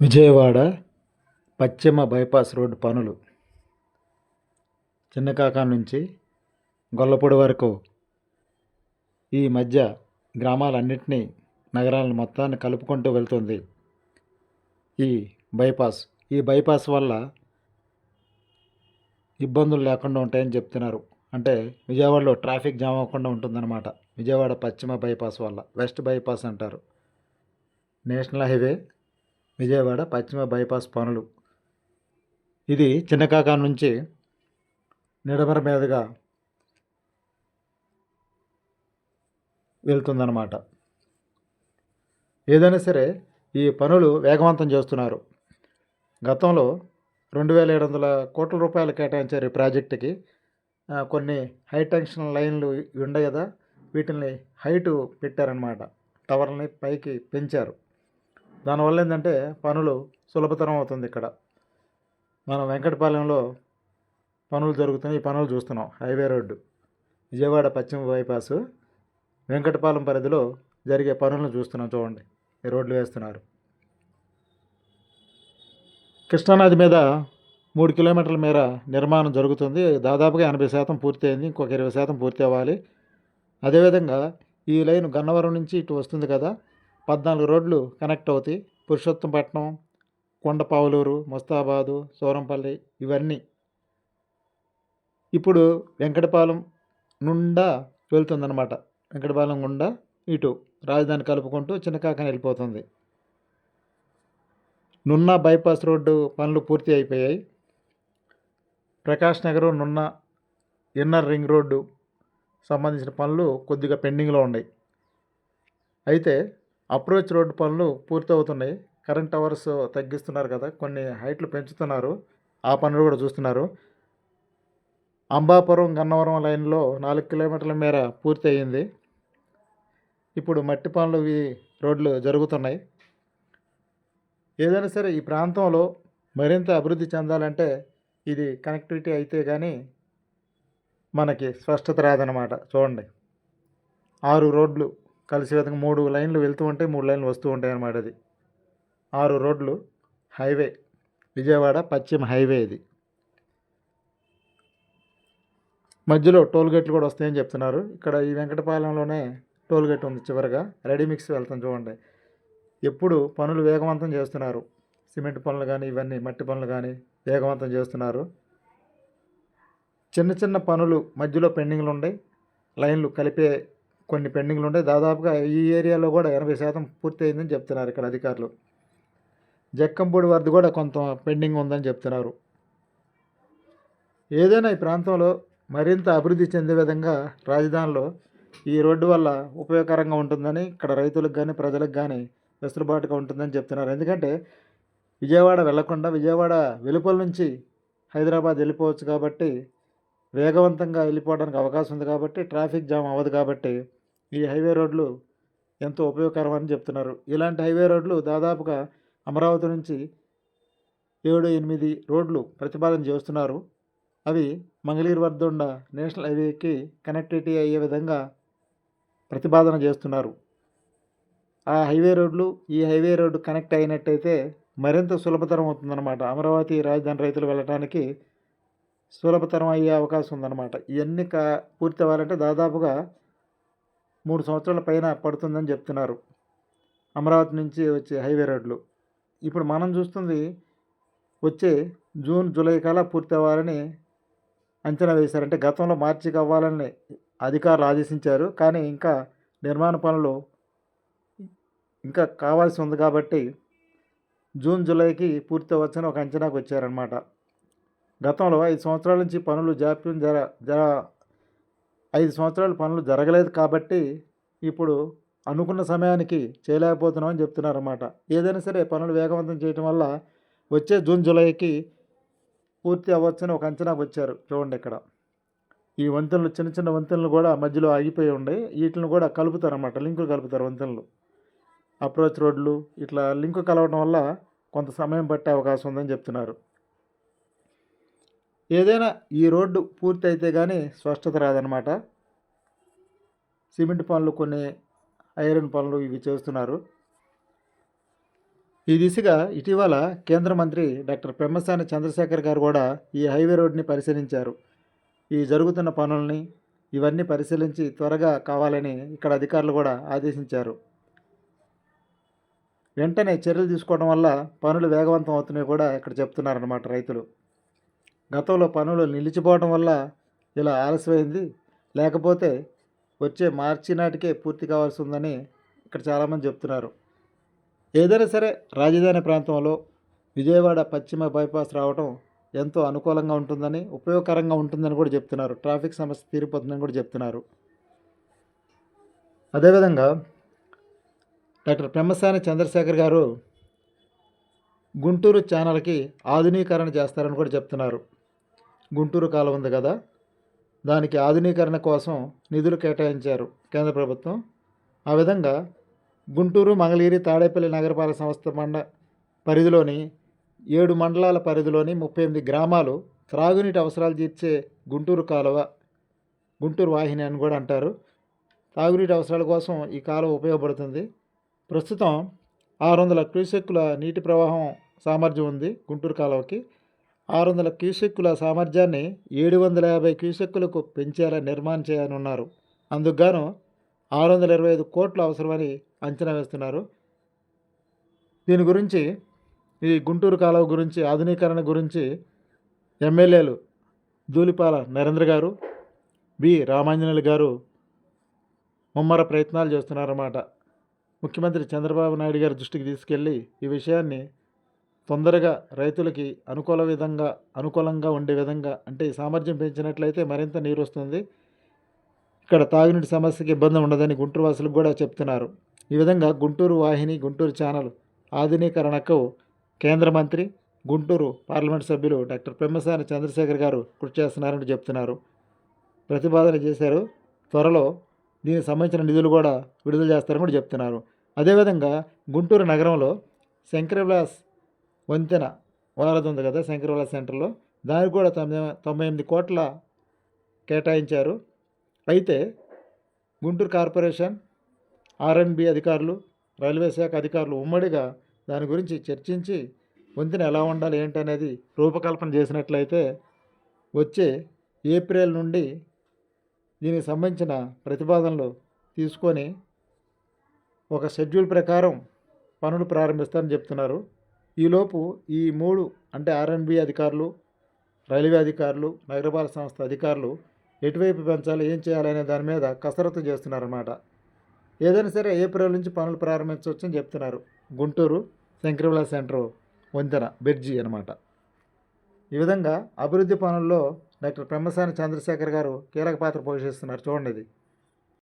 విజయవాడ పశ్చిమ bypass road పనులు. చిన్నకాకా నుంచి గొల్లపూడి వరకు ఈ మధ్య గ్రామాలన్నింటినీ నగరాలను మొత్తాన్ని కలుపుకుంటూ వెళ్తుంది ఈ బైపాస్. ఈ బైపాస్ వల్ల ఇబ్బందులు లేకుండా ఉంటాయని చెప్తున్నారు. అంటే విజయవాడలో ట్రాఫిక్ జామ్ అవ్వకుండా ఉంటుందన్నమాట. విజయవాడ పశ్చిమ బైపాస్ వల్ల వెస్ట్ బైపాస్ అంటారు. నేషనల్ హైవే విజయవాడ పశ్చిమ బైపాస్ పనులు. ఇది చిన్నకాకా నుంచి నిడమర మీదుగా వెళ్తుందన్నమాట. ఏదైనా సరే ఈ పనులు వేగవంతం చేస్తున్నారు. గతంలో రెండు వేల ఏడు వందల కోట్ల రూపాయలు కేటాయించారు ఈ ప్రాజెక్టుకి. కొన్ని హై టెన్షన్ లైన్లు ఇవి కదా వీటిని హైటు పెట్టారనమాట టవర్లని పైకి పెంచారు. దానివల్ల ఏంటంటే పనులు సులభతరం అవుతుంది ఇక్కడ. మనం వెంకటపాలెంలో పనులు జరుగుతున్నాయి. ఈ పనులు చూస్తున్నాం. Highway road. విజయవాడ పశ్చిమ బైపాసు. వెంకటపాలెం పరిధిలో జరిగే పనులను చూస్తున్నాం చూడండి. ఈ రోడ్లు వేస్తున్నారు. కృష్ణానది మీద మూడు కిలోమీటర్ల మేర నిర్మాణం జరుగుతుంది. దాదాపుగా ఎనభై శాతం పూర్తయింది ఇంకొక ఇరవై శాతం పూర్తి అవ్వాలి. అదేవిధంగా ఈ లైన్ గన్నవరం నుంచి ఇటు వస్తుంది కదా. పద్నాలుగు రోడ్లు కనెక్ట్ అవుతాయి. పురుషోత్తంపట్నం కొండపావులూరు ముస్తాబాదు సూరంపల్లి ఇవన్నీ. ఇప్పుడు వెంకటపాలెం నుండా వెళ్తుందన్నమాట. వెంకటపాలెం గుండా ఇటు రాజధాని కలుపుకుంటూ చిన్నకాకని వెళ్ళిపోతుంది. నున్న బైపాస్ రోడ్డు పనులు పూర్తి అయిపోయాయి. ప్రకాష్ నగర్ నున్న ఇన్నర్ రింగ్ రోడ్డు సంబంధించిన పనులు కొద్దిగా పెండింగ్లో ఉన్నాయి. అయితే అప్రోచ్ రోడ్డు పనులు పూర్తవుతున్నాయి. కరెంట్ టవర్స్ తగ్గిస్తున్నారు కదా కొన్ని హైట్లు పెంచుతున్నారు. ఆ పనులు కూడా చూస్తున్నారు. అంబాపురం గన్నవరం లైన్లో నాలుగు కిలోమీటర్ల మేర పూర్తి అయ్యింది ఇప్పుడు మట్టి పనులు ఇవి రోడ్లు జరుగుతున్నాయి. ఏదైనా సరే ఈ ప్రాంతంలో మరింత అభివృద్ధి చెందాలంటే ఇది కనెక్టివిటీ అయితే కానీ మనకి స్పష్టత రాదనమాట చూడండి. ఆరు రోడ్లు కలిసి విధంగా మూడు లైన్లు వెళ్తూ ఉంటాయి మూడు లైన్లు వస్తూ ఉంటాయి అన్నమాట అది. ఆరు రోడ్లు హైవే విజయవాడ పశ్చిమ హైవే ఇది. మధ్యలో టోల్ గేట్లు కూడా వస్తాయని చెప్తున్నారు. ఇక్కడ ఈ వెంకటపాలెంలోనే టోల్ గేట్ ఉంది చివరిగా. రెడీ మిక్స్ వెళ్తాం చూడండి. ఎప్పుడు పనులు వేగవంతం చేస్తున్నారు. సిమెంట్ పనులు కానీ ఇవన్నీ మట్టి పనులు కానీ వేగవంతం చేస్తున్నారు. చిన్న చిన్న పనులు మధ్యలో పెండింగ్లు ఉన్నాయి లైన్లు కలిపే కొన్ని పెండింగ్లు ఉంటాయి. దాదాపుగా ఈ ఏరియాలో కూడా ఎనభై శాతం పూర్తి అయిందని చెప్తున్నారు ఇక్కడ అధికారులు. జక్కంపూడి వరద కూడా కొంత పెండింగ్ ఉందని చెప్తున్నారు. ఏదైనా ఈ ప్రాంతంలో మరింత అభివృద్ధి చెందే విధంగా రాజధానిలో ఈ రోడ్డు వల్ల ఉపయోగకరంగా ఉంటుందని ఇక్కడ రైతులకు కానీ ప్రజలకు కానీ వెసులుబాటుగా ఉంటుందని చెప్తున్నారు. ఎందుకంటే విజయవాడ వెళ్ళకుండా విజయవాడ వెలుపల నుంచి హైదరాబాద్ వెళ్ళిపోవచ్చు కాబట్టి వేగవంతంగా వెళ్ళిపోవడానికి అవకాశం ఉంది కాబట్టి ట్రాఫిక్ జామ్ అవ్వదు కాబట్టి ఈ హైవే రోడ్లు ఎంతో ఉపయోగకరం అని చెప్తున్నారు. ఇలాంటి హైవే రోడ్లు దాదాపుగా అమరావతి నుంచి ఏడు ఎనిమిది రోడ్లు ప్రతిపాదన చేస్తున్నారు. అవి మంగళగిరి వద్ద నేషనల్ హైవేకి కనెక్టివిటీ అయ్యే విధంగా ప్రతిపాదన చేస్తున్నారు. ఆ హైవే రోడ్లు ఈ హైవే రోడ్డు కనెక్ట్ అయినట్టయితే మరింత సులభతరం అవుతుందన్నమాట. అమరావతి రాజధాని రైతులు వెళ్ళడానికి సులభతరం అయ్యే అవకాశం ఉందన్నమాట. ఇవన్నీ కా పూర్తి అవ్వాలంటే దాదాపుగా మూడు సంవత్సరాల పైన పడుతుందని చెప్తున్నారు. అమరావతి నుంచి వచ్చే హైవే రోడ్లు. ఇప్పుడు మనం చూస్తుంది వచ్చే జూన్ జూలై కల్లా పూర్తి అవ్వాలని అంచనా వేశారంటే గతంలో మార్చికి అవ్వాలని అధికారులు ఆదేశించారు. కానీ ఇంకా నిర్మాణ పనులు ఇంకా కావాల్సి ఉంది కాబట్టి జూన్ జూలైకి పూర్తి అవ్వచ్చని ఒక అంచనాకు వచ్చారనమాట గతంలో ఐదు సంవత్సరాల నుంచి పనులు జాప్యం జర జర ఐదు సంవత్సరాలు పనులు జరగలేదు కాబట్టి ఇప్పుడు అనుకున్న సమయానికి చేయలేకపోతున్నామని చెప్తున్నారన్నమాట. ఏదైనా సరే పనులు వేగవంతం చేయటం వల్ల వచ్చే జూన్ జూలైకి పూర్తి అవ్వచ్చని ఒక అంచనాకు వచ్చారు. చూడండి ఇక్కడ. ఈ వంతెనలు చిన్న చిన్న వంతెనలు కూడా మధ్యలో ఆగిపోయి ఉన్నాయి. వీటిని కూడా కలుపుతారన్నమాట. లింకులు కలుపుతారు వంతెనలు. అప్రోచ్ రోడ్లు ఇట్లా లింకు కలవడం వల్ల కొంత సమయం పట్టే అవకాశం ఉందని చెప్తున్నారు. ఏదైనా ఈ రోడ్డు పూర్తి అయితే కానీ స్పష్టత రాదనమాట సిమెంట్ పనులు కొన్ని ఐరన్ పనులు ఇవి చేస్తున్నారు. ఈ దిశగా ఇటీవల కేంద్ర మంత్రి డాక్టర్ పెమ్మసాని చంద్రశేఖర్ గారు కూడా ఈ హైవే రోడ్ని పరిశీలించారు. ఈ జరుగుతున్న పనుల్ని ఇవన్నీ పరిశీలించి త్వరగా కావాలని ఇక్కడ అధికారులు కూడా ఆదేశించారు. వెంటనే చర్యలు తీసుకోవడం వల్ల పనులు వేగవంతం అవుతున్నాయి కూడా ఇక్కడ చెప్తున్నారన్నమాట రైతులు. గతంలో పనులు నిలిచిపోవడం వల్ల ఇలా ఆలస్యమైంది. లేకపోతే వచ్చే మార్చి నాటికే పూర్తి కావాల్సి ఉందని ఇక్కడ చాలామంది చెప్తున్నారు. ఏదైనా సరే రాజధాని ప్రాంతంలో విజయవాడ పశ్చిమ బైపాస్ రావడం ఎంతో అనుకూలంగా ఉంటుందని ఉపయోగకరంగా ఉంటుందని కూడా చెప్తున్నారు. ట్రాఫిక్ సమస్య తీరిపోతుందని కూడా చెప్తున్నారు. అదేవిధంగా డాక్టర్ పెమ్మసాని చంద్రశేఖర్ గారు గుంటూరు ఛానల్కి ఆధునీకరణ చేస్తారని కూడా చెప్తున్నారు. గుంటూరు కాలం ఉంది కదా. దానికి ఆధునీకరణ కోసం నిధులు కేటాయించారు కేంద్ర ప్రభుత్వం. ఆ విధంగా గుంటూరు మంగళగిరి తాడేపల్లి నగరపాలక సంస్థ మండ పరిధిలోని ఏడు మండలాల పరిధిలోని ముప్పై ఎనిమిది గ్రామాలు త్రాగునీటి అవసరాలు తీర్చే గుంటూరు కాలువ గుంటూరు వాహిని అని కూడా అంటారు. తాగునీటి అవసరాల కోసం ఈ కాలువ ఉపయోగపడుతుంది. ప్రస్తుతం ఆరు వందల క్యూసెక్కుల నీటి ప్రవాహం సామర్థ్యం ఉంది గుంటూరు కాలువకి. ఆరు వందల క్యూసెక్కుల సామర్థ్యాన్ని ఏడు వందల యాభై క్యూసెక్కులకు పెంచేలా నిర్మాణం చేయాలనున్నారు అందుకుగాను ఆరు వందల ఇరవై ఐదు కోట్లు అవసరమని అంచనా వేస్తున్నారు. దీని గురించి ఈ గుంటూరు కాలువ గురించి ఆధునీకరణ గురించి ఎమ్మెల్యేలు ధూలిపాల నరేంద్ర గారు బి రామాంజనేయులు గారు ముమ్మర ప్రయత్నాలు చేస్తున్నారన్నమాట. ముఖ్యమంత్రి చంద్రబాబు నాయుడు గారి దృష్టికి తీసుకెళ్ళి ఈ విషయాన్ని తొందరగా రైతులకి అనుకూల విధంగా అనుకూలంగా ఉండే విధంగా అంటే ఈ సామర్థ్యం పెంచినట్లయితే మరింత నీరు వస్తుంది. ఇక్కడ తాగునీటి సమస్యకి ఇబ్బంది ఉండదని గుంటూరు వాసులకు కూడా చెప్తున్నారు. ఈ విధంగా గుంటూరు వాహిని గుంటూరు ఛానల్ ఆధునీకరణకు కేంద్ర మంత్రి గుంటూరు పార్లమెంట్ సభ్యులు డాక్టర్ పెమ్మసాని చంద్రశేఖర్ గారు కృషి చేస్తున్నారని చెప్తున్నారు. ప్రతిపాదన చేశారు. త్వరలో దీనికి సంబంధించిన నిధులు కూడా విడుదల చేస్తారని కూడా చెప్తున్నారు. అదేవిధంగా గుంటూరు నగరంలో శంకరవిలాస్ వంతెన వారధి ఉంది కదా శంకరవిలాస్ సెంటర్లో. దానికి కూడా తొంభై తొంభై ఎనిమిది కోట్ల కేటాయించారు. అయితే Guntur corporation R N B అధికారులు రైల్వే శాఖ అధికారులు ఉమ్మడిగా దాని గురించి చర్చించి వంతెన ఎలా ఉండాలి ఏంటి అనేది రూపకల్పన చేసినట్లయితే వచ్చే ఏప్రిల్ నుండి దీనికి సంబంధించిన ప్రతిపాదనలు తీసుకొని ఒక షెడ్యూల్ ప్రకారం పనులు ప్రారంభిస్తారని చెప్తున్నారు. ఈలోపు ఈ మూడు అంటే ఆర్ఎన్బి అధికారులు రైల్వే అధికారులు నగరపాలక సంస్థ అధికారులు ఎటువైపు పెంచాలి ఏం చేయాలనే దాని మీద కసరత్తు చేస్తున్నారన్నమాట. ఏదైనా సరే ఏప్రిల్ నుంచి పనులు ప్రారంభించవచ్చు అని చెప్తున్నారు. గుంటూరు శంకరవిలా సెంటర్ వంతెన బెడ్జి అనమాట ఈ విధంగా అభివృద్ధి పనుల్లో డాక్టర్ పెమ్మసాని చంద్రశేఖర్ గారు కీలక పాత్ర పోషిస్తున్నారు. చూడండి ఇది